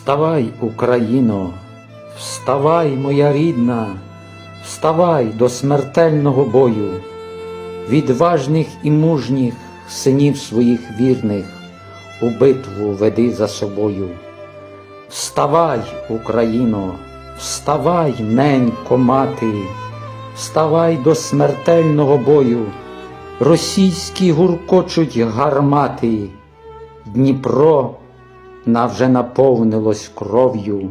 Вставай, Україно, вставай, моя рідна, вставай до смертельного бою, відважних і мужніх синів своїх вірних у битву веди за собою. Вставай, Україно, вставай, ненько мати, вставай до смертельного бою, російські гуркочуть гармати, Дніпро вже наповнилось кров'ю.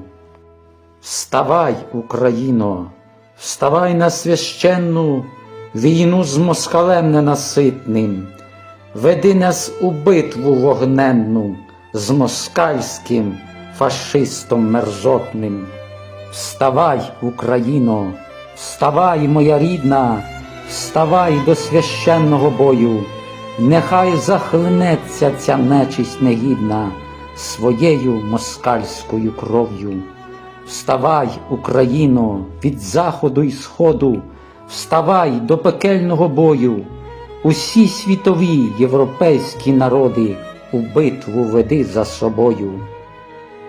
Вставай, Україно, вставай на священну війну з москалем ненаситним, веди нас у битву вогненну з москальським фашистом мерзотним. Вставай, Україно, вставай, моя рідна, вставай до священного бою, нехай захлинеться ця нечисть негідна своєю москальською кров'ю. Вставай, Україно, від заходу й сходу, вставай до пекельного бою, усі світові європейські народи у битву веди за собою.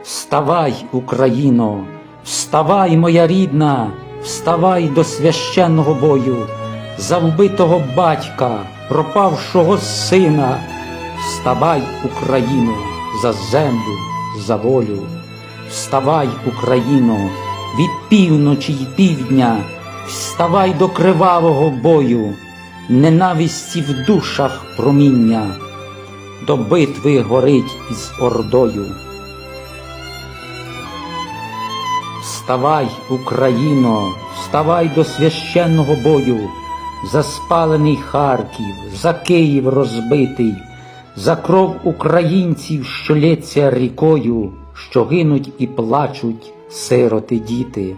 Вставай, Україно, вставай, моя рідна, вставай до священного бою, за вбитого батька, пропавшого сина, вставай, Україно, за землю, за волю. Вставай, Україно, від півночі й півдня, вставай до кривавого бою, ненависті в душах проміння, до битви горить із ордою. Вставай, Україно, вставай до священного бою, за спалений Харків, за Київ розбитий, за кров українців, що лється рікою, що гинуть і плачуть сироти діти.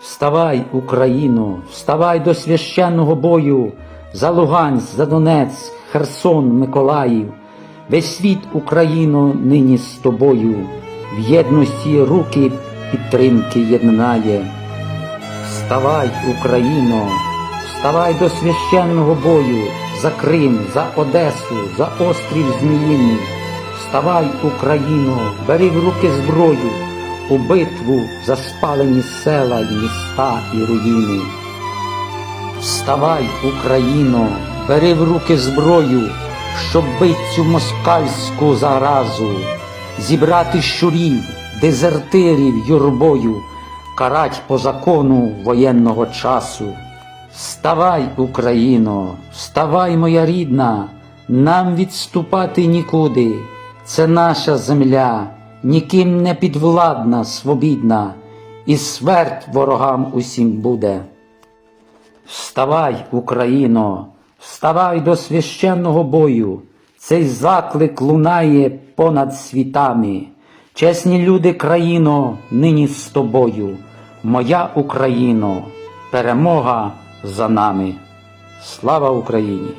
Вставай, Україно, вставай до священного бою, за Луганськ, за Донецьк, Херсон, Миколаїв, весь світ Україно нині з тобою, в єдності руки підтримки єднає. Вставай, Україно, вставай до священного бою, за Крим, за Одесу, за острів Зміїний. Вставай, Україно, бери в руки зброю, у битву за спалені села й міста і руїни. Вставай, Україно, бери в руки зброю, щоб бить цю москальську заразу, зібрати щурів, дезертирів юрбою, карать по закону воєнного часу. Вставай, Україно, вставай, моя рідна, нам відступати нікуди. Це наша земля, ніким не підвладна, свобідна, і смерть ворогам усім буде. Вставай, Україно, вставай до священного бою. Цей заклик лунає понад світами. Чесні люди, країно, нині з тобою. Моя Україно, перемога за нами. Слава Україні!